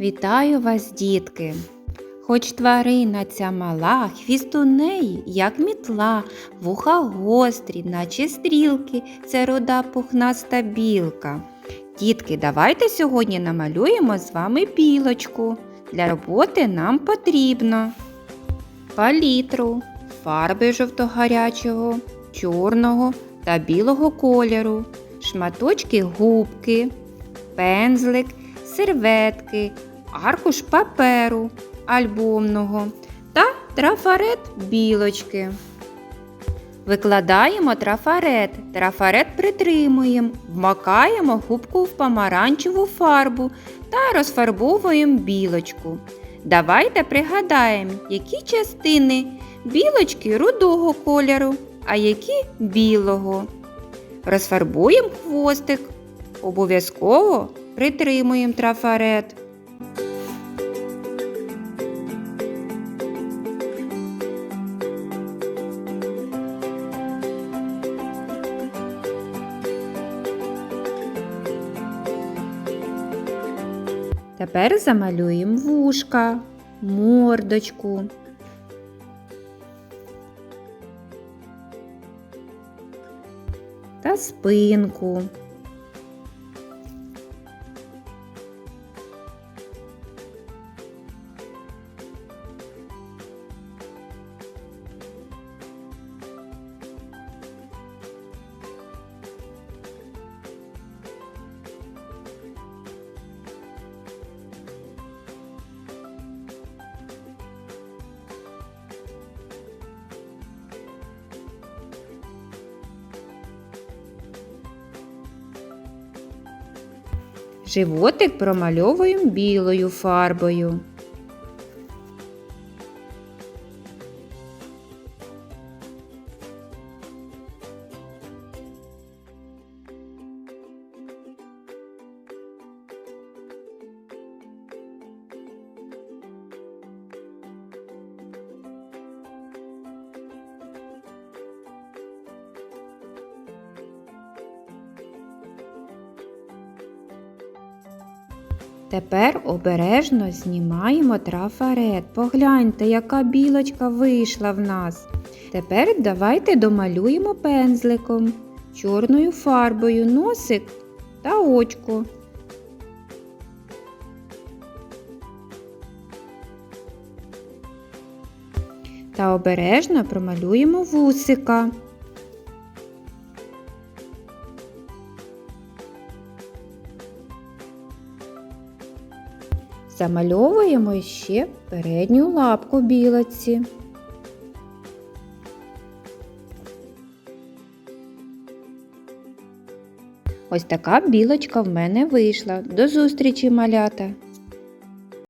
Вітаю вас, дітки! Хоч тварина ця мала, хвіст у неї, як мітла, вуха гострі, наче стрілки, це рода пухнаста білка. Дітки, давайте сьогодні намалюємо з вами білочку. Для роботи нам потрібно палітру, фарби жовто-гарячого, чорного та білого кольору, шматочки губки, пензлик, серветки, аркуш паперу альбомного та трафарет білочки. Викладаємо трафарет, трафарет притримуємо, вмакаємо губку в помаранчеву фарбу та розфарбовуємо білочку. Давайте пригадаємо, які частини білочки рудого кольору, а які білого. Розфарбуємо хвостик. Обов'язково притримуємо трафарет. Тепер замалюємо вушка, мордочку. Та спинку. Животик промальовуємо білою фарбою. Тепер обережно знімаємо трафарет. Погляньте, яка білочка вийшла в нас. Тепер давайте домалюємо пензликом, чорною фарбою носик та очко. Та обережно промалюємо вусика. Замальовуємо ще передню лапку білоці. Ось така білочка в мене вийшла. До зустрічі, малята!